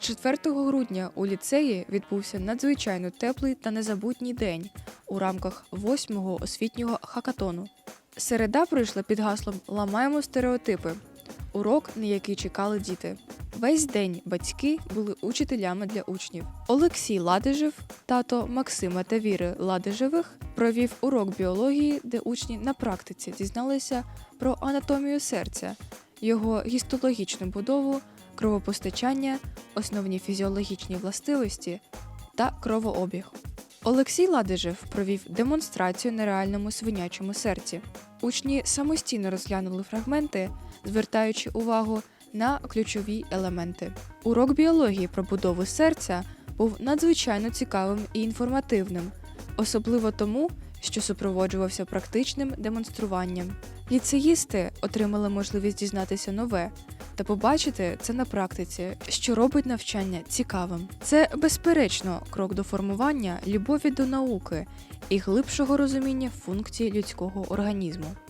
4 грудня у ліцеї відбувся надзвичайно теплий та незабутній день у рамках 8-го освітнього хакатону. Середа пройшла під гаслом Ламаємо стереотипи. Урок, на який чекали діти. Весь день батьки були учителями для учнів. Олексій Ладижев, тато Максима та Віри Ладижевих, провів урок біології, де учні на практиці дізналися про анатомію серця, його гістологічну будову, кровопостачання, основні фізіологічні властивості та кровообіг. Олексій Ладижев провів демонстрацію на реальному свинячому серці. Учні самостійно розглянули фрагменти, звертаючи увагу на ключові елементи. Урок біології про будову серця був надзвичайно цікавим і інформативним, особливо тому, що супроводжувався практичним демонструванням. Ліцеїсти отримали можливість дізнатися нове та побачити це на практиці, що робить навчання цікавим. Це безперечно крок до формування любові до науки і глибшого розуміння функцій людського організму.